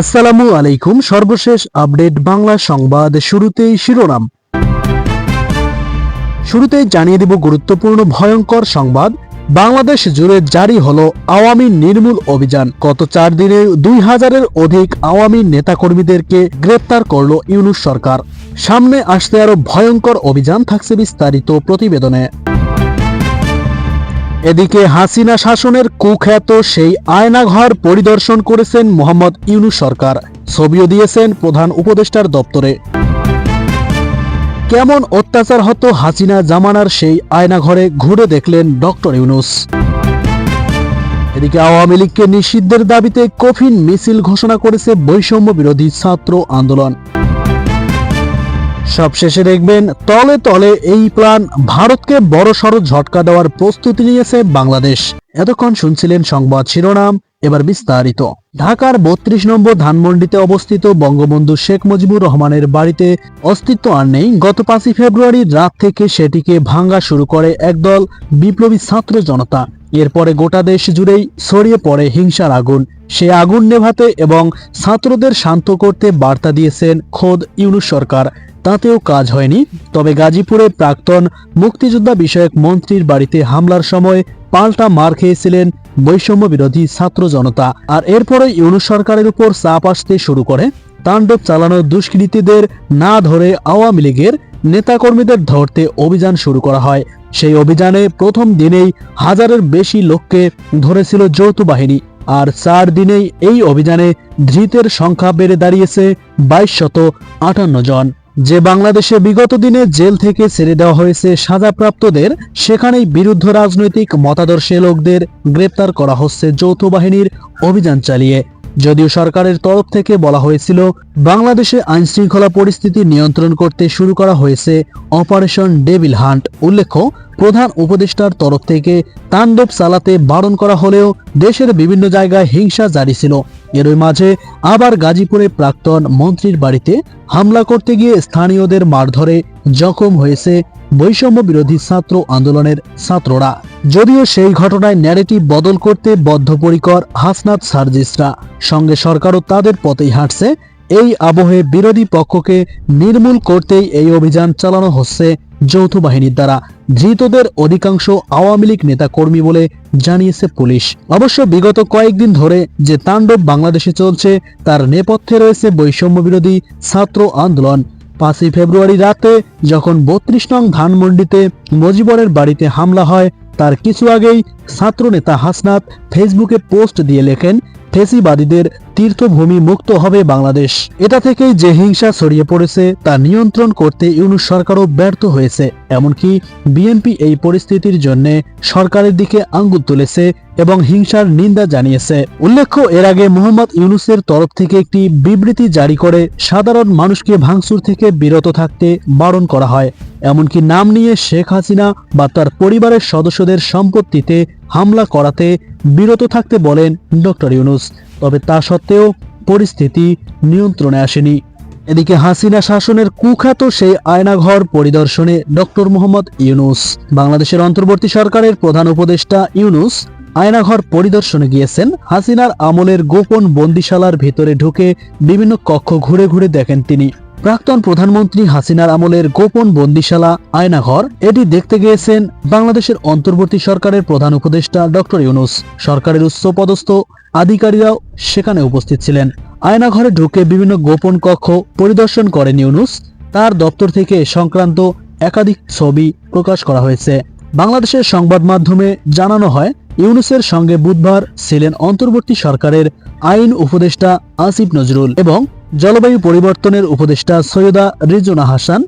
আসসালামু আলাইকুম। সর্বশেষ আপডেট বাংলা সংবাদ শুরুতেই শিরোনাম। শুরুতেই জানিয়ে দেব গুরুত্বপূর্ণ ভয়ঙ্কর সংবাদ। বাংলাদেশ জুড়ে জারি হলো আওয়ামী নির্মূল অভিযান। গত চার দিনে দুই হাজারের অধিক আওয়ামী নেতাকর্মীদেরকে গ্রেপ্তার করল ইউনুস সরকার। সামনে আসতে আরও ভয়ঙ্কর অভিযান থাকছে বিস্তারিত প্রতিবেদনে। এদিকে হাসিনা শাসনের কুখ্যাত সেই আয়নাঘর পরিদর্শন করেছেন মোহাম্মদ ইউনুস সরকার। ছবিও দিয়েছেন প্রধান উপদেষ্টার দপ্তরে। কেমন অত্যাচার হতো হাসিনা জামানার সেই আয়নাঘরে ঘুরে দেখলেন ডক্টর ইউনুস। এদিকে আওয়ামী লীগকে নিষিদ্ধের দাবিতে কফিন মিছিল ঘোষণা করেছে বৈষম্য বিরোধী ছাত্র আন্দোলন। সবশেষে দেখবেন তলে তলে এই প্ল্যান ভারতকে বড়সড় ঝটকা দেওয়ার প্রস্তুতি নিয়েছে বাংলাদেশ। এতক্ষণ শুনছিলেন সংবাদ শিরোনাম, এবার বিস্তারিত। ঢাকার বত্রিশ নম্বর ধানমন্ডিতে অবস্থিত বঙ্গবন্ধু শেখ মুজিবুর রহমানের বাড়িতে অস্তিত্ব আর নেই। গত পাঁচই ফেব্রুয়ারি রাত থেকে সেটিকে ভাঙ্গা শুরু করে একদল বিপ্লবী ছাত্র জনতা। এরপরে গোটা দেশ জুড়েই ছড়িয়ে পড়ে হিংসার আগুন। সে আগুন নেভাতে এবং ছাত্রদের শান্ত করতে বার্তা দিয়েছেন খোদ ইউনুস সরকার। তাতেও কাজ হয়নি। তবে গাজীপুরে প্রাক্তন মুক্তিযোদ্ধা বিষয়ক মন্ত্রীর বাড়িতে হামলার সময় পাল্টা মার খেয়েছিলেন বৈষম্য বিরোধী ছাত্র জনতা। আর এরপরে ইউনু সরকারের উপর চাপ আসতে শুরু করে। তাণ্ডব চালানো দুষ্কৃতীদের না ধরে আওয়ামী লীগের নেতাকর্মীদের ধরতে অভিযান শুরু করা হয়। সেই অভিযানে প্রথম দিনেই হাজারের বেশি লোককে ধরেছিল যৌথ বাহিনী। আর চার দিনেই এই অভিযানে ধৃতের সংখ্যা বেড়ে দাঁড়িয়েছে বাইশ শত আটান্ন জন। যে বাংলাদেশে বিগত দিনে জেল থেকে ছেড়ে দেওয়া হয়েছে সাজাপ্রাপ্তদের, সেখানেই বিরুদ্ধ রাজনৈতিক মতাদর্শে লোকদের গ্রেপ্তার করা হচ্ছে যৌথ বাহিনীর অভিযান চালিয়ে। যদিও সরকারের তরফ থেকে বলা হয়েছিল, বাংলাদেশে আইনশৃঙ্খলা পরিস্থিতি নিয়ন্ত্রণ করতে শুরু করা হয়েছে অপারেশন ডেভিল হান্ট। উল্লেখ্য, প্রধান উপদেষ্টার তরফ থেকে তাণ্ডব চালাতে বারণ করা হলেও দেশের বিভিন্ন জায়গায় হিংসা জারি ছিল। এরই মাঝে আবার গাজীপুরে প্রাক্তন মন্ত্রীর বাড়িতে হামলা করতে গিয়ে স্থানীয়দের মারধরে জখম হয়েছে বৈষম্য বিরোধী ছাত্র আন্দোলনের ছাত্ররা। যদিও সেই ঘটনায় ন্যারেটিভ বদল করতে বদ্ধপরিকর হাসনাত সার্জিসরা। সঙ্গে সরকারও তাদের পথেই হাঁটছে। এই আবহে বিরোধী পক্ষকে নির্মূল করতেই এই অভিযান চালানো হচ্ছে যৌথ বাহিনীর দ্বারা ধৃতদের অধিকাংশ আওয়ামী লীগ নেতা কর্মী বলে জানিয়েছে পুলিশ। অবশ্য বিগত কয়েকদিন ধরে যে তাণ্ডব বাংলাদেশে চলছে, তার নেপথ্যে রয়েছে বৈষম্য বিরোধী ছাত্র আন্দোলন। পাঁচই ফেব্রুয়ারি রাতে যখন বত্রিশ নং ধানমন্ডিতে মজিবরের বাড়িতে হামলা হয়, তার কিছু আগেই ছাত্রনেতা হাসনাত ফেসবুকে পোস্ট দিয়ে লেখেন, ফেসিবাদীদের তীর্থভূমি মুক্ত হবে বাংলাদেশ। এটা থেকেই যে হিংসা ছড়িয়ে পড়েছে, তা নিয়ন্ত্রণ করতে ইউনুস সরকারও ব্যর্থ হয়েছে। এমনকি বিএনপি এই পরিস্থিতির জন্য সরকারের দিকে আঙ্গুল তুলেছে এবং হিংসার নিন্দা জানিয়েছে। উল্লেখ্য, এর আগে মোহাম্মদ ইউনুসের তরফ থেকে একটি বিবৃতি জারি করে সাধারণ মানুষকে ভাঙচুর থেকে বিরত থাকতে বারণ করা হয়। এমনকি নাম নিয়ে শেখ হাসিনা বা তার পরিবারের সদস্যদের সম্পত্তিতে হামলা করাতে বিরত থাকতে বলেন ডক্টর ইউনুস। তবে তা সত্ত্বেও পরিস্থিতি নিয়ন্ত্রণে আসেনি। এদিকে হাসিনা শাসনের কুখ্যাত সেই আয়নাঘর পরিদর্শনে ডক্টর মোহাম্মদ ইউনুস। বাংলাদেশের অন্তর্বর্তী সরকারের প্রধান উপদেষ্টা ইউনুস আয়নাঘর পরিদর্শনে গিয়েছেন। হাসিনার আমলের গোপন বন্দিশালার ভেতরে ঢুকে বিভিন্ন কক্ষ ঘুরে ঘুরে দেখেন তিনি। প্রাক্তন প্রধানমন্ত্রী হাসিনার আমলের গোপন বন্দিশালা আয়নাঘর, এটি দেখতে গিয়েছেন বাংলাদেশের অন্তর্বর্তী সরকারের প্রধান উপদেষ্টা ডক্টর ইউনুস। সরকারের উচ্চপদস্থ আধিকারিকরাও সেখানে উপস্থিত ছিলেন। আয়নাঘরে ঢুকে বিভিন্ন গোপন কক্ষ পরিদর্শন করেন ইউনুস। তার দপ্তর থেকে সংক্রান্ত একাধিক ছবি প্রকাশ করা হয়েছে। বাংলাদেশের সংবাদ মাধ্যমে জানানো হয়, ইউনুসের সঙ্গে বুধবার ছিলেন অন্তর্বর্তী সরকারের আইন উপদেষ্টা আসিফ নজরুল এবং জলবায়ু পরিবর্তনের উপদেষ্টা সৈয়দা রিজুনা হাসান,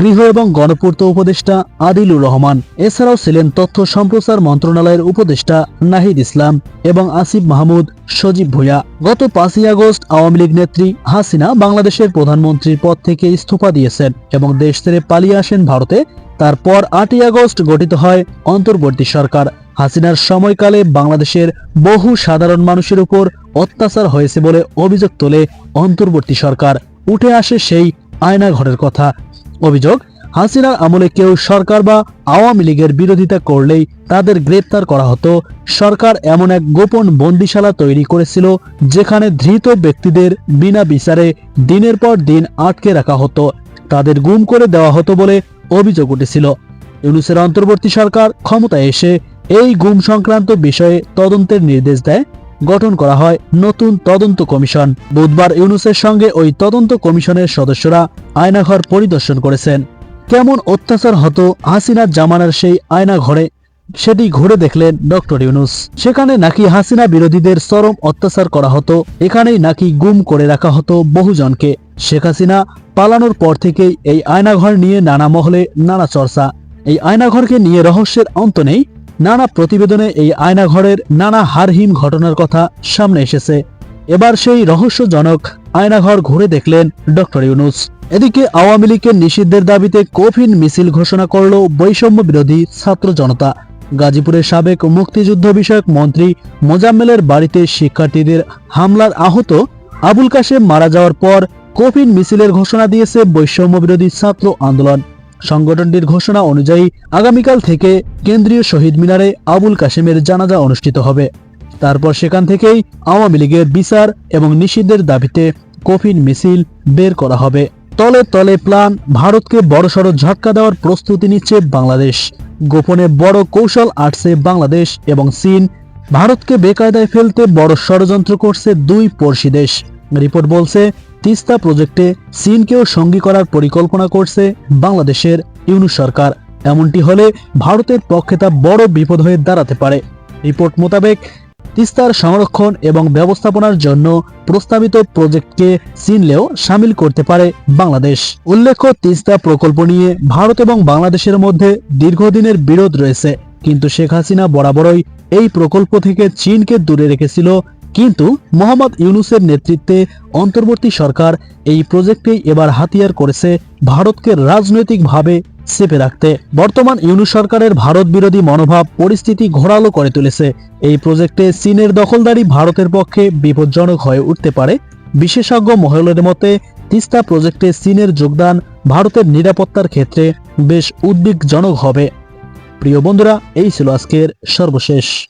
গৃহ এবং গণপূর্ত উপদেষ্টা আদিলুর রহমান, এছাড়াও ছিলেন তথ্য সম্প্রচার মন্ত্রণালয়ের উপদেষ্টা নাহিদ ইসলাম এবং আসিফ মাহমুদ, সজীব ভুয়া গত পাঁচই আগস্ট আওয়ামী লীগ নেত্রী হাসিনা বাংলাদেশের প্রধানমন্ত্রীর পদ থেকে ইস্তফা দিয়েছেন এবং দেশ ছেড়ে পালিয়ে আসেন ভারতে। তারপর আটই আগস্ট গঠিত হয় অন্তর্বর্তী সরকার। হাসিনার সময়কালে বাংলাদেশের বহু সাধারণ মানুষের উপর অত্যাচার হয়েছে বলে অভিযোগ তোলে অন্তর্বর্তী সরকার। উঠে আসে সেই আয়নাঘরের কথা। অভিযোগ, হাসিনার আমলে কেউ সরকার বা আওয়ামী লীগের বিরোধিতা করলেই তাদের গ্রেপ্তার করা হতো। সরকার এমন এক গোপন বন্দিশালা তৈরি করেছিল যেখানে ধৃত ব্যক্তিদের বিনা বিচারে দিনের পর দিন আটকে রাখা হতো। তাদের গুম করে দেওয়া হতো বলে অভিযোগ উঠেছিল। ইউনুসের অন্তর্বর্তী সরকার ক্ষমতায় এসে এই গুম সংক্রান্ত বিষয়ে তদন্তের নির্দেশ দেয়। গঠন করা হয় নতুন তদন্ত কমিশন। বুধবার ইউনুসের সঙ্গে ওই তদন্ত কমিশনের সদস্যরা আয়নাঘর পরিদর্শন করেছেন। কেমন অত্যাচার হতো হাসিনার জামানার সেই আয়নাঘরে সেটি ঘুরে দেখলেন ডক্টর ইউনুস। সেখানে নাকি হাসিনা বিরোধীদের চরম অত্যাচার করা হতো, এখানেই নাকি গুম করে রাখা হতো বহুজনকে। শেখ হাসিনা পালানোর পর থেকেই এই আয়নাঘর নিয়ে নানা মহলে নানা চর্চা। এই আয়নাঘরকে নিয়ে রহস্যের অন্ত নেই, নানা প্রতিবেদনে এই আয়নাঘরের নানা হারহিম ঘটনার কথা সামনে এসেছে। এবার সেই রহস্যজনক আয়নাঘর ঘুরে দেখলেন ডক্টর ইউনুস। এদিকে আওয়ামী লীগের নিষিদ্ধের দাবিতে কফিন মিছিল ঘোষণা করল বৈষম্য বিরোধী ছাত্র জনতা। গাজীপুরের সাবেক মুক্তিযুদ্ধ বিষয়ক মন্ত্রী মোজাম্মেলের বাড়িতে শিক্ষার্থীদের হামলার আহত আবুল কাশেম মারা যাওয়ার পর কফিন মিছিলের ঘোষণা দিয়েছে বৈষম্য বিরোধী ছাত্র আন্দোলন। সংগঠনটির ঘোষণা অনুযায়ী আগামীকাল থেকে কেন্দ্রীয় শহীদ মিনারে আবুল কাশেমের জানাজা অনুষ্ঠিত হবে। তারপর সেখান থেকেই আওয়ামী লীগের বিচার এবং নিষিদ্ধের দাবিতে কফিন মিছিল বের করা হবে। তলে তলে প্ল্যান ভারতকে বড়সড় ঝটকা দেওয়ার প্রস্তুতি নিচ্ছে বাংলাদেশ। গোপনে বড় কৌশল আটছে বাংলাদেশ এবং চীন। ভারতকে বেকায়দায় ফেলতে বড় ষড়যন্ত্র করছে দুই পড়শি দেশ। রিপোর্ট বলছে, তিস্তা প্রজেক্টে চীনকেও সঙ্গী করার পরিকল্পনা করছে বাংলাদেশের ইউনু সরকার। এমনটি হলে ভারতের পক্ষে তা বড় বিপদ হয়ে দাঁড়াতে পারে। রিপোর্ট মোতাবেক তিস্তার সংরক্ষণ এবং ব্যবস্থাপনার জন্য প্রস্তাবিত প্রজেক্টকে চিনলেও সামিল করতে পারে বাংলাদেশ। উল্লেখ্য, তিস্তা প্রকল্প নিয়ে ভারত এবং বাংলাদেশের মধ্যে দীর্ঘদিনের বিরোধ রয়েছে, কিন্তু শেখ হাসিনা বরাবরই এই প্রকল্প থেকে চীনকে দূরে রেখেছিল। কিন্তু মোহাম্মদ ইউনুসের নেতৃত্বে অন্তর্বর্তী সরকার এই প্রজেক্টেই এবার হাতিয়ার করেছে ভারতকে রাজনৈতিকভাবে চেপে রাখতে বর্তমান ইউনু সরকারের ভারত বিরোধী মনোভাব পরিস্থিতি ঘোরালো করে তুলেছে। এই প্রজেক্টে চীনের দখলদারি ভারতের পক্ষে বিপজ্জনক হয়ে উঠতে পারে। বিশেষজ্ঞ মহলের মতে, তিস্তা প্রজেক্টে চীনের যোগদান ভারতের নিরাপত্তার ক্ষেত্রে বেশ উদ্বেগজনক হবে। প্রিয় বন্ধুরা, এই ছিল আজকের সর্বশেষ।